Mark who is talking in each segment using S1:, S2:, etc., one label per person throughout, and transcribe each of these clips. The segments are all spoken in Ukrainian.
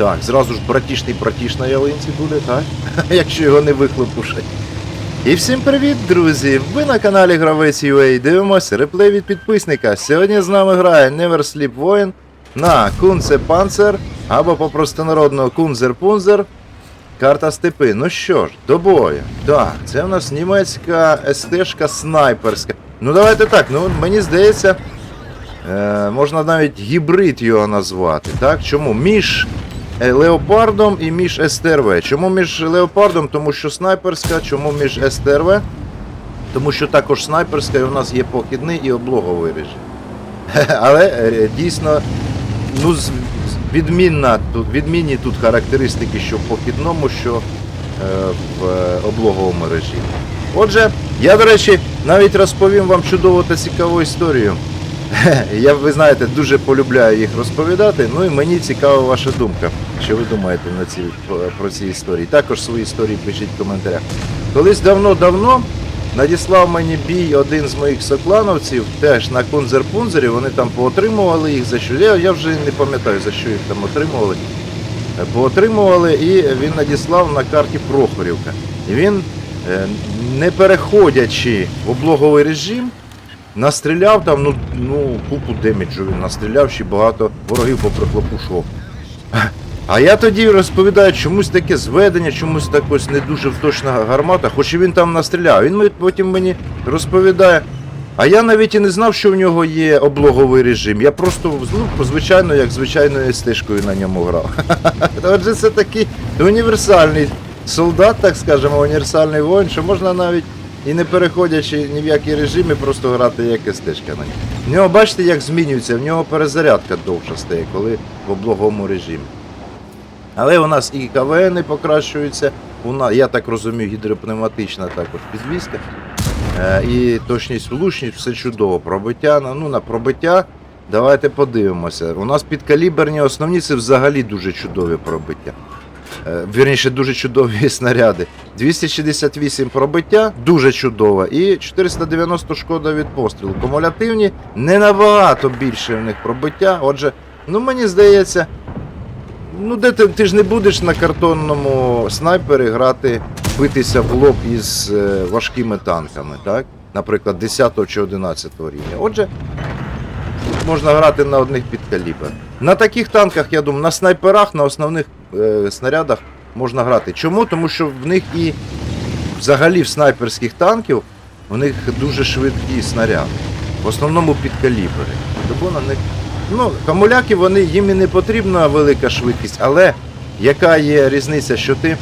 S1: Так, зразу ж братішний братіш на ялинці буде, так? Якщо його не вихлопушать. І всім привіт, друзі! Ви на каналі Гравець UA дивимося реплей від підписника. Сьогодні з нами грає Never Sleep Воїн на Кунце Панцер або по простонародного Кунзер Пунзер. Карта степи. Ну що ж, до бою. Так, це в нас німецька СТшка снайперська. Ну давайте так, ну мені здається, е, можна навіть гібрид його назвати. Так? Чому? Між Леопардом і між СТРВ. Чому між Леопардом? Тому що снайперська, чому між СТРВ? Тому що також снайперська і у нас є похідний і облоговий режим. Але е, дійсно, ну, відмінна, відмінні тут характеристики, що в похідному, що е, в е, облоговому режимі. Отже, я, до речі, навіть розповім вам чудову та цікаву історію. Я, ви знаєте, дуже полюбляю їх розповідати. Ну і мені цікава ваша думка. Що ви думаєте на ці, про ці історії? Також свої історії пишіть в коментарях. Колись давно-давно надіслав мені бій один з моїх соклановців, теж на Кунзер-Пунзері, вони там поотримували їх за що. Я, я вже не пам'ятаю, за що їх там отримували. Е, Поотримували, і він надіслав на карті Прохорівка. І він, е, не переходячи в облоговий режим, настріляв там, ну, ну купу деміджу він настріляв, ще багато ворогів поприхлопушував. А я тоді розповідаю, чомусь таке зведення, чомусь так не дуже вточна гармата, хоч і він там настріляв. Він потім мені розповідає. А я навіть і не знав, що в нього є облоговий режим. Я просто, ну, звичайно, як звичайною стежкою на ньому грав. Отже, це такий універсальний солдат, так скажемо, універсальний воїн, що можна навіть і не переходячи ні в які режими, просто грати як стежка на ньому. В нього, бачите, як змінюється, в нього перезарядка довша стає, коли в облоговому режимі. Але у нас і КВН покращуються. У нас, я так розумію, гідропневматична також підвізка. Е, і точність, влучність, все чудово. Пробиття, ну, на пробиття. Давайте подивимося. У нас підкаліберні основні це взагалі дуже чудові пробиття. Е, Вірніше, дуже чудові снаряди. 268 пробиття, дуже чудово. І 490 шкода від пострілу. Кумулятивні не набагато більше в них пробиття. Отже, ну мені здається, Ну, де ти, ти ж не будеш на картонному снайпері грати, битися в лоб із е, важкими танками, так? Наприклад, 10 чи 11 рівня. Отже, можна грати на одних підкалібр. На таких танках, я думаю, на снайперах, на основних е, снарядах можна грати. Чому? Тому що в них і взагалі в снайперських танків в них дуже швидкі снаряди. В основному підкалібри. Тому на них Ну, камуляки вони їм і не потрібна велика швидкість, але яка є різниця, що ти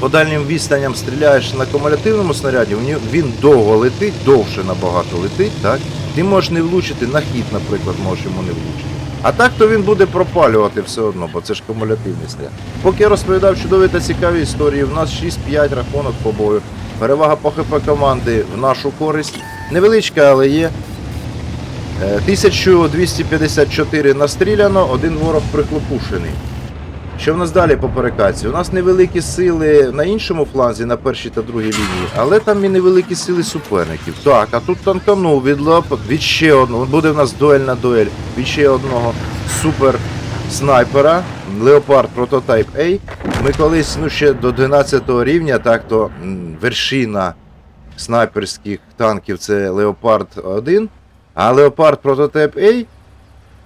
S1: по дальнім відстаням стріляєш на кумулятивному снаряді, він довго летить, довше набагато летить, так? Ти можеш не влучити на хід, наприклад, можеш йому не влучити. А так то він буде пропалювати все одно, бо це ж кумулятивний снаряд. Поки я розповідав чудові та цікаві історії, в нас 6-5 рахунок по бою. Перевага по ХП команди в нашу користь. Невеличка, але є. Е, 1254 настріляно, один ворог прихлопушений. Що в нас далі по перекаці? У нас невеликі сили на іншому фланзі, на першій та другій лінії, але там і невеликі сили суперників. Так, а тут танканув від лап, від ще одного. Буде в нас дуельна дуель від ще одного супер снайпера. Леопард Прототайп A. Ми колись ну, ще до 12 рівня, так то вершина снайперських танків це Леопард 1. А Леопард Прототип A,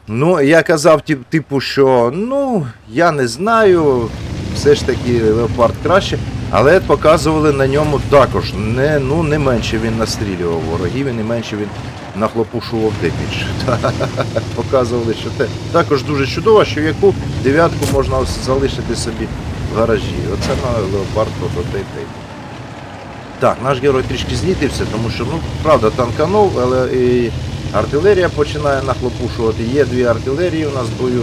S1: ну, я казав, типу, що ну, я не знаю, все ж таки Леопард краще, але показували на ньому також. Не, ну, не менше він настрілював ворогів і не менше він нахлопушував демідж. Показували, що те також дуже чудово, що яку дев'ятку можна залишити собі в гаражі. Оце на Леопард Прототип. Так, наш герой трішки знітився, тому що, ну, правда, танканув, але і артилерія починає нахлопушувати. Є дві артилерії у нас в бою.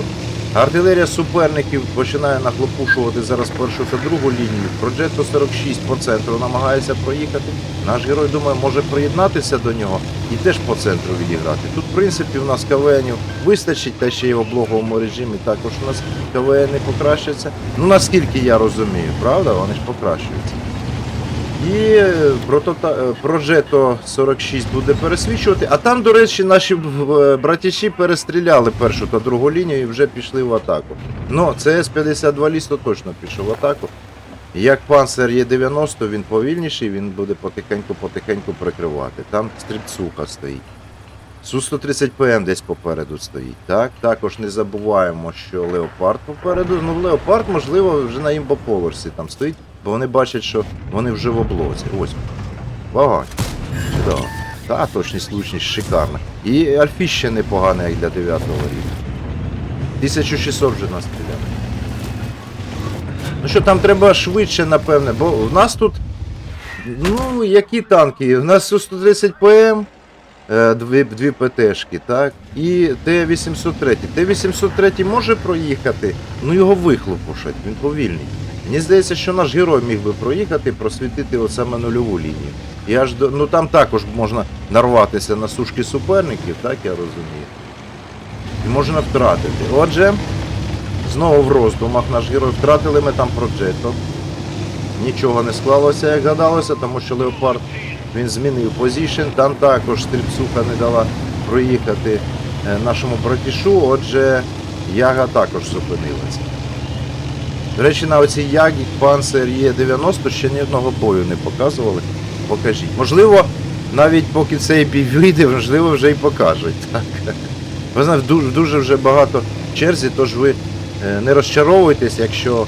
S1: Артилерія суперників починає нахлопушувати зараз першу та другу лінію. Проджетто 46 по центру намагається проїхати. Наш герой думає, може приєднатися до нього і теж по центру відіграти. Тут, в принципі, у нас КВНів вистачить, та ще й в облоговому режимі також у нас КВН покращаться. Ну наскільки я розумію, правда? Вони ж покращуються. І е, Progetto 46 буде пересвічувати. А там, до речі, наші е, братіші перестріляли першу та другу лінію і вже пішли в атаку. Ну, ЦС-52 лісто точно пішов в атаку. Як панцер є 90, він повільніший, він буде потихеньку-потихеньку прикривати. Там стрільцуха стоїть. Су-130 ПМ десь попереду стоїть. Так? Також не забуваємо, що Леопард попереду. Ну, Леопард, можливо, вже на імбополерсі там стоїть, бо вони бачать, що вони вже в облозі. Ось. Вогонь. Чудово. Та точність, лучність шикарна. І Альфі ще непогана, як для 9 рівня. 1600 вже настріляли. Ну що, там треба швидше, напевне, бо в нас тут. Ну, які танки? У нас Су-130 ПМ, е, дві, дві ПТшки, так? І Т-803. Т-803 може проїхати, ну його вихлопушать, він повільний. Мені здається, що наш герой міг би проїхати просвітити саме нульову лінію. І аж до, ну там також можна нарватися на сушки суперників, так я розумію. І можна втратити. Отже, знову в роздумах наш герой втратили ми там Проджето. Нічого не склалося, як гадалося, тому що Леопард він змінив позішн. Там також стрільцуха не дала проїхати е, нашому братішу, отже, Яга також зупинилася. До речі, на оцій Ягі Панцер Є90 ще ні одного бою не показували. Покажіть. Можливо, навіть поки цей бій вийде, можливо, вже і покажуть. Так. Ви знаєте, дуже, дуже вже багато черзі, тож ви е, не розчаровуйтесь, якщо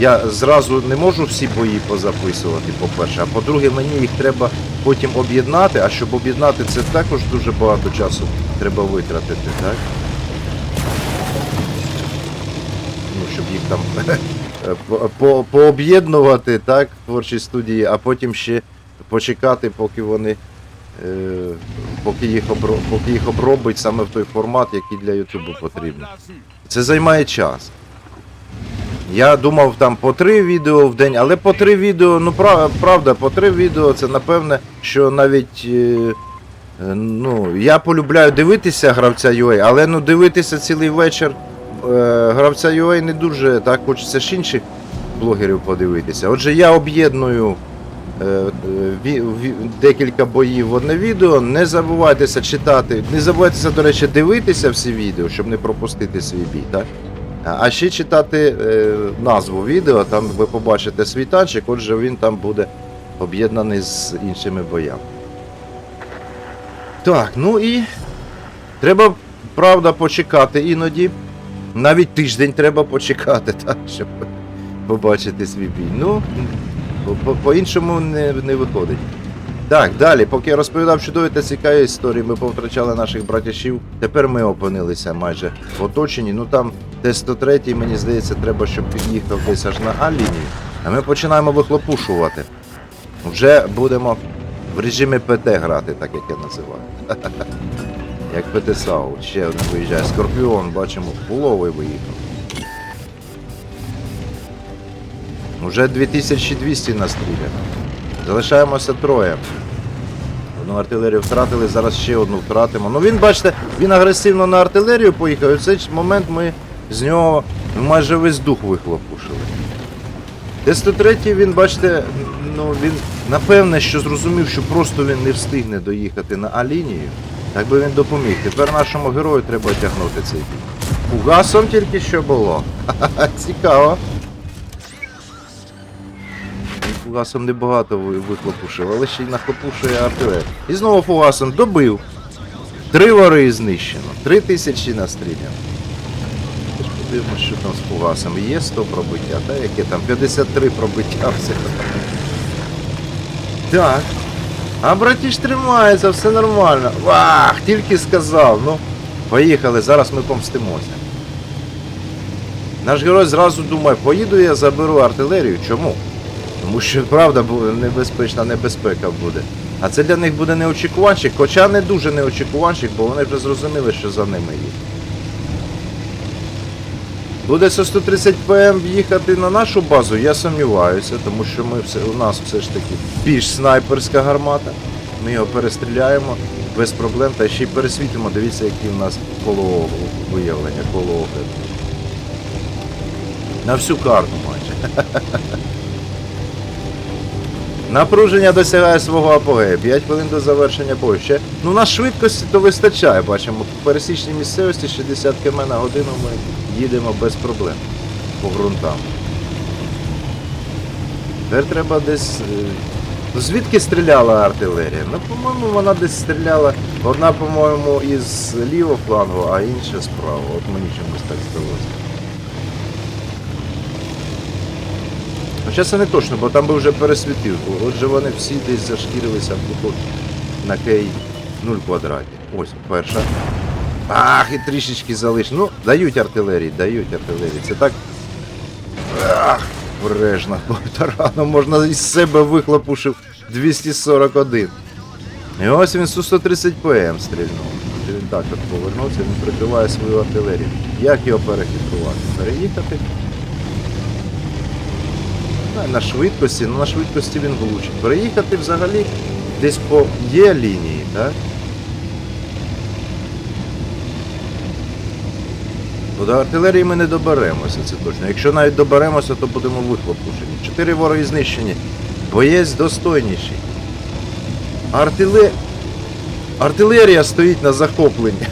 S1: я зразу не можу всі бої позаписувати, по-перше, а по-друге, мені їх треба потім об'єднати, а щоб об'єднати це також дуже багато часу треба витратити, так? Ну, щоб їх там по- по- пооб'єднувати, так, в творчій студії, а потім ще почекати, поки вони. е, Поки їх, обро... поки їх обробить саме в той формат, який для Ютубу потрібен. Це займає час. Я думав там по три відео в день, але по три відео, ну прав- правда, по три відео це напевне, що навіть. е, е, Ну, я полюбляю дивитися гравця UA, але ну дивитися цілий вечір е, гравця UA не дуже так хочеться ж інших блогерів подивитися. Отже, я об'єдную е, е, декілька боїв в одне відео. Не забувайтеся читати, не забувайтеся, до речі, дивитися всі відео, щоб не пропустити свій бій, так? А а ще читати е, назву відео, там ви побачите свій танчик, отже він там буде об'єднаний з іншими боями. Так, ну і треба, правда, почекати іноді. Навіть тиждень треба почекати, так, щоб побачити свій бій. Ну, по- по- по-іншому не, не виходить. Так, далі, поки я розповідав чудові та цікаві історії, ми повтрачали наших братяшів. Тепер ми опинилися майже в оточенні. Ну там Т-103, мені здається, треба, щоб під'їхав десь аж на А-лінію. А ми починаємо вихлопушувати. Вже будемо в режимі ПТ грати, так як я називаю. Як ПТ САУ. Ще один виїжджає. Скорпіон, бачимо, уловий виїхав. Уже 2200 настріляно. Залишаємося троє. Одну артилерію втратили, зараз ще одну втратимо. Ну він, бачите, він агресивно на артилерію поїхав, і в цей момент ми з нього майже весь дух вихлопушили. Т-103 він, бачите, ну він напевне, що зрозумів, що просто він не встигне доїхати на А-лінію. Так би він допоміг. Тепер нашому герою треба тягнути цей бій. Фугасом тільки що було. Ха-ха, Цікаво. Фугасом небагато ви- вихлопушив, але ще й нахлопушує артилерію. І знову фугасом добив. Три вори знищено. Три тисячі настріляно. Подивимось, що там з фугасом. Є 100 пробиття, та яке там 53 пробиття всього. Так. А братіш тримається, все нормально. Вах, тільки сказав. Ну, поїхали, зараз ми помстимося. Наш герой зразу думає, поїду я заберу артилерію. Чому? Тому що правда небезпечна небезпека буде. А це для них буде неочікуванчик, хоча не дуже неочікуванчик, бо вони вже зрозуміли, що за ними є. Буде со 130 ПМ їхати на нашу базу, я сумніваюся, тому що ми все, у нас все ж таки більш снайперська гармата. Ми його перестріляємо без проблем та ще й пересвітимо. Дивіться, які у нас коло виявлення, коло огляду. На всю карту майже. Напруження досягає свого апогею. 5 хвилин до завершення бою. Ще ну на швидкості то вистачає. Бачимо, по пересічній місцевості 60 км на годину ми їдемо без проблем по ґрунтам. Тепер треба десь. е, Ну, звідки стріляла артилерія? Ну, по-моєму, вона десь стріляла. Одна, по-моєму, із лівого флангу, а інша справа. От мені чомусь так здалося. Хоча це не точно, бо там би вже пересвітив. Отже, вони всі десь зашкірилися в куток на кей 0 квадраті. Ось перша. Ах, і трішечки залиш. Ну, дають артилерії, дають артилерії. Це так. Ах, бережно. Бо можна із себе вихлопушив 241. І ось він Су-130 ПМ стрільнув. Він так от повернувся, він прикриває свою артилерію. Як його перехитрувати? Переїхати? На швидкості, ну на швидкості він влучить. Переїхати взагалі десь по є лінії, так? Бо до артилерії ми не доберемося, це точно. Якщо навіть доберемося, то будемо вихлопушені. Чотири вороги знищені. Боєць достойніший. Артиле... Артилерія стоїть на захопленні.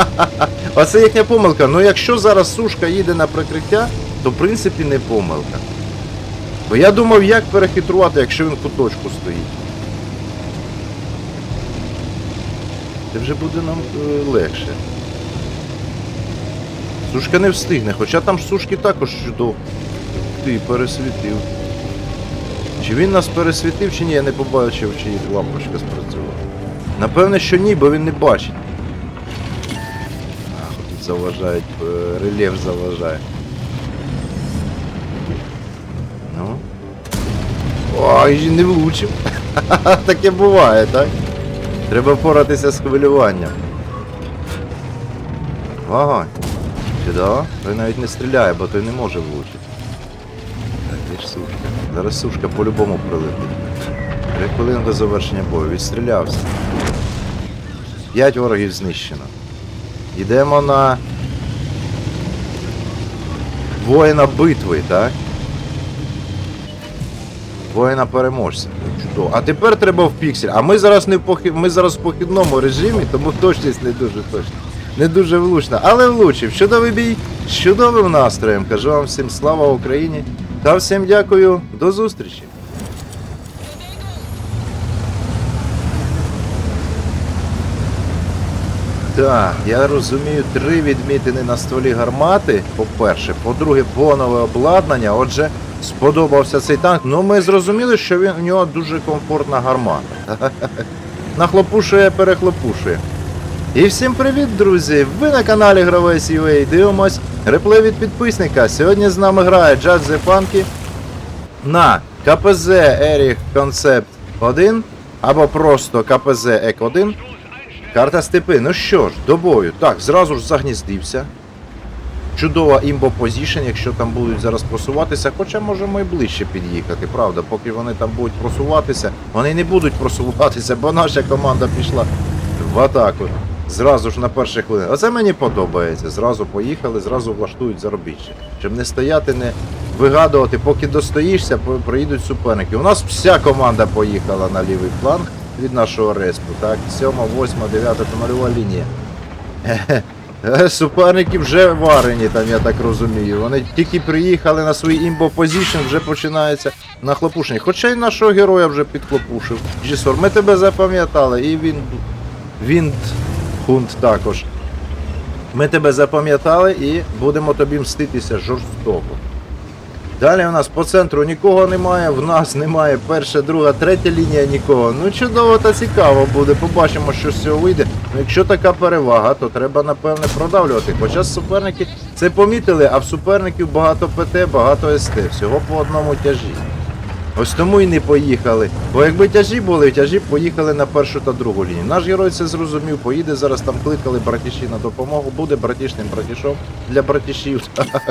S1: Оце їхня помилка. Ну якщо зараз сушка їде на прикриття, то в принципі не помилка. Бо я думав, як перехитрувати, якщо він в куточку стоїть. Це вже буде нам е, легше. Сушка не встигне, хоча там сушки також чудово. Ти пересвітив. Чи він нас пересвітив, чи ні, я не побачив, чи лампочка спрацювала. Напевне, що ні, бо він не бачить. Ах, тут заважають, е, рельєф заважає. Ну. Ой, не влучив. Таке буває, так? Треба впоратися з хвилюванням. Вогонь. Чудово. Той навіть не стріляє, бо той не може влучити. Так, де ж сушка? Зараз сушка по-любому прилетить. Три хвилини до завершення бою. Відстрілявся. П'ять ворогів знищено. Йдемо на воїна битви, так? Воїна переможця. Чудово. А тепер треба в піксель. А ми зараз не в похід... ми зараз в похідному режимі, тому точність не дуже точна. Не дуже влучна, але влучив. Чудовий бій з чудовим настроєм. Кажу вам всім слава Україні. Та всім дякую. До зустрічі. Так, я розумію, три відмітини на стволі гармати, по-перше. По-друге, бонове обладнання. Отже, сподобався цей танк. Ну, ми зрозуміли, що він у нього дуже комфортна гармата. Нахлопушує, перехлопушує. І всім привіт, друзі! Ви на каналі Гравець UA. Дивимось реплей від підписника. Сьогодні з нами грає the Funky на КПЗ Erich Concept 1 або просто КПЗ ЕК 1 Карта степи. Ну що ж, до бою. Так, зразу ж загніздився. Чудова імбо позішн, якщо там будуть зараз просуватися, хоча можемо і ближче під'їхати, правда, поки вони там будуть просуватися, вони не будуть просуватися, бо наша команда пішла в атаку. Зразу ж на перших хвилин. Оце мені подобається. Зразу поїхали, зразу влаштують заробіще. Щоб не стояти, не вигадувати, поки достоїшся, приїдуть суперники. У нас вся команда поїхала на лівий фланг від нашого респу. Так, 7, 8, 9 та лінія. Е, Суперники вже варені, там, я так розумію. Вони тільки приїхали на свій імбо позішн, вже починається нахлопушення. Хоча й нашого героя вже підхлопушив. Джісор, ми тебе запам'ятали, і він. Він хунт також. Ми тебе запам'ятали і будемо тобі мститися жорстоко. Далі у нас по центру нікого немає, в нас немає перша, друга, третя лінія нікого. Ну чудово та цікаво буде. Побачимо, що з цього вийде. Ну, якщо така перевага, то треба напевне продавлювати. Хоча суперники це помітили, а в суперників багато ПТ, багато СТ. Всього по одному тяжі. Ось тому і не поїхали. Бо якби тяжі були, тяжі б поїхали на першу та другу лінію. Наш герой це зрозумів, поїде зараз там кликали братіші на допомогу, буде братішним братішом для братішів.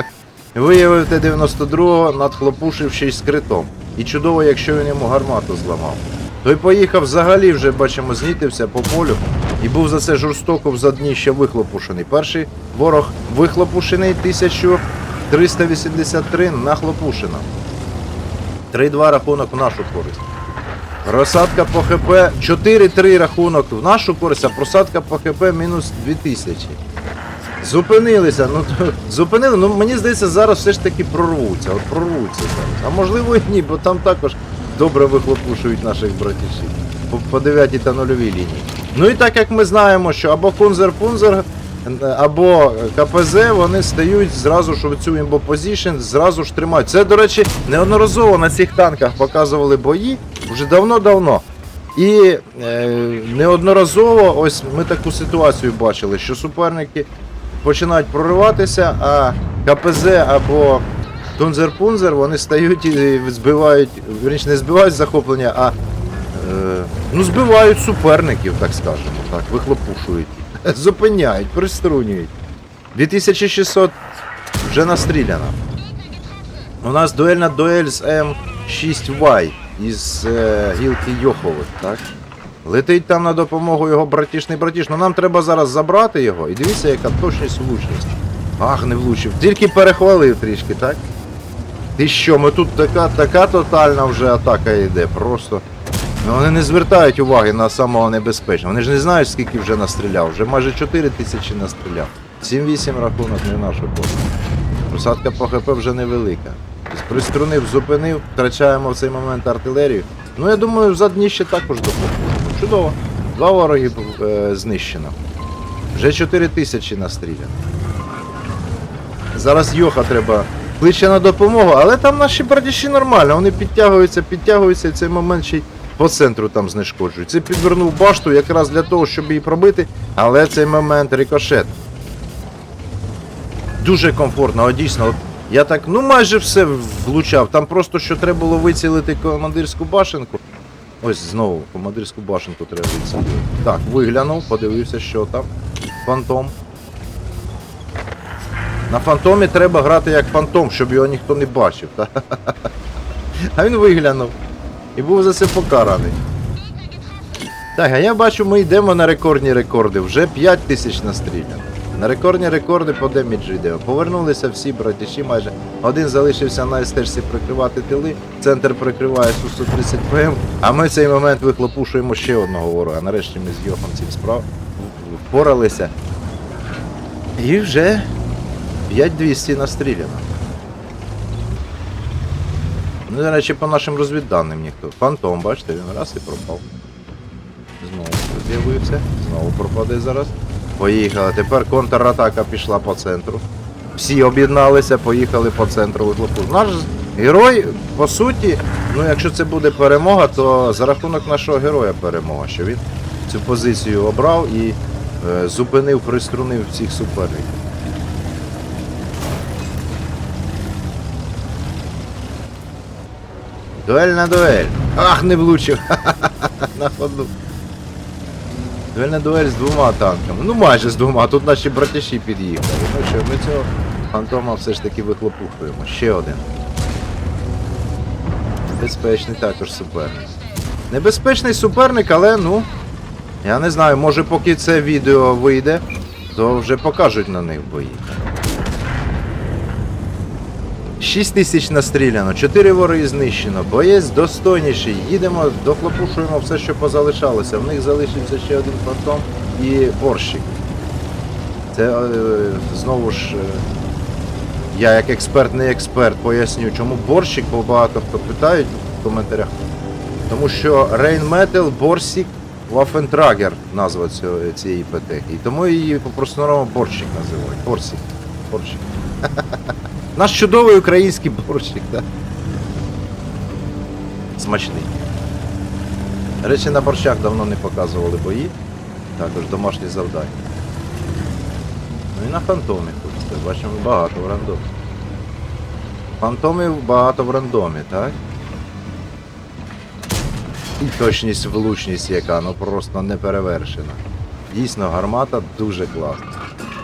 S1: Виявив Т-92, надхлопушив ще й з критом. І чудово, якщо він йому гармату зламав. Той поїхав взагалі вже, бачимо, знітився по полю і був за це жорстоко в ще вихлопушений. Перший ворог вихлопушений 1383 нахлопушено. 3-2 рахунок в нашу користь. Просадка по ХП 4-3 рахунок в нашу користь, а просадка по ХП мінус 2000. Зупинилися, ну зупинили, ну мені здається, зараз все ж таки прорвуться, от прорвуться зараз. А можливо і ні, бо там також добре вихлопушують наших братішів по 9 та 0 лінії. Ну і так як ми знаємо, що або Кунзер-Пунзер, або КПЗ, вони стають зразу ж в цю імбопозішн, зразу ж тримають. Це, до речі, неодноразово на цих танках показували бої вже давно-давно. І е, неодноразово ось ми таку ситуацію бачили, що суперники починають прориватися, а КПЗ або Тунзер-Пунзер вони стають і збивають, вірніше, не збивають захоплення, а е, ну, збивають суперників, так скажемо, так, вихлопушують. Зупиняють, приструнюють. 2600 вже настріляно. У нас дуельна дуель з М6Y із е, гілки Йохових, так? Летить там на допомогу його братішний братіш. Ну нам треба зараз забрати його. І дивіться, яка точність влучність. Ах, не влучив. Тільки перехвалив трішки, так? Ти що, ми тут така, така тотальна вже атака йде. Просто. Ну вони не звертають уваги на самого небезпечного. Вони ж не знають, скільки вже настріляв. Вже майже 4 тисячі настріляв. 7-8 рахунок не нашу користь. Просадка по ХП вже невелика. Приструнив, зупинив, втрачаємо в цей момент артилерію. Ну я думаю, за дніще також допомогу. Чудово. Два вороги е, знищено. Вже 4 тисячі настріляно. Зараз Йоха треба кличе на допомогу, але там наші братіші нормально, вони підтягуються, підтягуються, і в цей момент ще й по центру там знешкоджують. Це підвернув башту якраз для того, щоб її пробити, але цей момент рикошет. Дуже комфортно, а дійсно, от я так, ну майже все влучав. Там просто що треба було вицілити командирську башенку. Ось знову командирську башенку треба вицілити. Так, виглянув, подивився, що там. Фантом. На фантомі треба грати як фантом, щоб його ніхто не бачив. А він виглянув. І був за це покараний. Так, а я бачу, ми йдемо на рекордні рекорди. Вже 5 тисяч настріляно. На рекордні рекорди по деміджу йдемо. Повернулися всі братіші майже. Один залишився на стежці прикривати тили, центр прикриває Су-130 ПМ, а ми в цей момент вихлопушуємо ще одного ворога. Нарешті ми з Йохом цим справ впоралися. І вже 5200 настріляно. Ну, до речі, по нашим розвідданим ніхто. Фантом, бачите, він раз і пропав. Знову з'явився, знову пропаде зараз. Поїхали. Тепер контратака пішла по центру. Всі об'єдналися, поїхали по центру вихлопу. Наш герой, по суті, ну якщо це буде перемога, то за рахунок нашого героя перемога, що він цю позицію обрав і е, зупинив, приструнив всіх суперників. Дуель на дуель. Ах, не влучив. на ходу. Дуель на дуель з двома танками. Ну майже з двома, тут наші братіші під'їхали. Ну що, ми цього фантома все ж таки вихлопухуємо. Ще один. Небезпечний також суперник. Небезпечний суперник, але ну. Я не знаю, може поки це відео вийде, то вже покажуть на них бої. 6 тисяч настріляно, 4 вороги знищено, боєць достойніший. Їдемо, дохлопушуємо все, що позалишалося. В них залишився ще один фантом і борщик. Це е, знову ж. е, я як експерт, не експерт, поясню, чому борщик, бо багато хто питають в коментарях. Тому що Metal Борсік Waffentrager назва цієї ПТ. І тому її по-простому борщик називають. Борсік. Борщик. Наш чудовий український борщик, так? Смачний. Речі, на борщах давно не показували бої. Також домашні завдання. Ну і на фантомі тут. Бачимо багато в рандомі. Фантомів багато в рандомі, так? І точність, влучність яка, ну просто не перевершена. Дійсно, гармата дуже класна.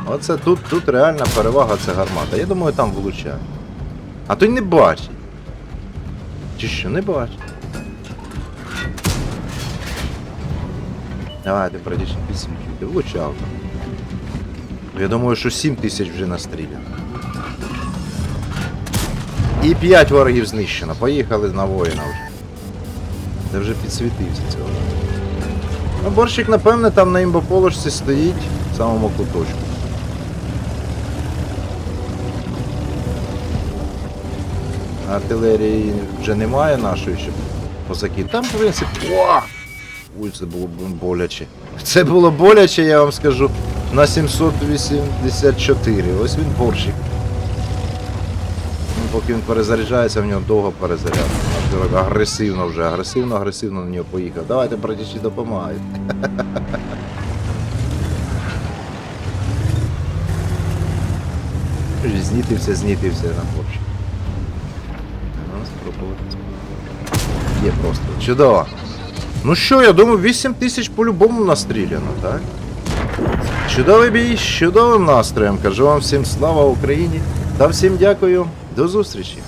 S1: Оце тут, тут реальна перевага це гармата. Я думаю, там влучає. А той не бачить. Чи що, не бачить. Давайте, братіші, підсвічуйте. Влучав там. Я думаю, що 7 тисяч вже настріляно. І 5 ворогів знищено. Поїхали на воїна вже. Де вже підсвітився цього. Ну, борщик, напевне, там на імбоположці стоїть в самому куточку. Артилерії вже немає нашої, щоб позаки. Там, в принципі. О! Ой, це було боляче. Це було боляче, я вам скажу, на 784. Ось він борщик. Ну, поки він перезаряджається, в нього довго перезарядка. Агресивно вже, агресивно, агресивно на нього поїхав. Давайте, братіші, допомагайте. Знітився, знітився на борщик. Є просто. Чудово. Ну що, я думаю, 8 тисяч по-любому настріляно, так? Чудовий бій, з чудовим настроєм. Кажу вам всім слава Україні та всім дякую. До зустрічі!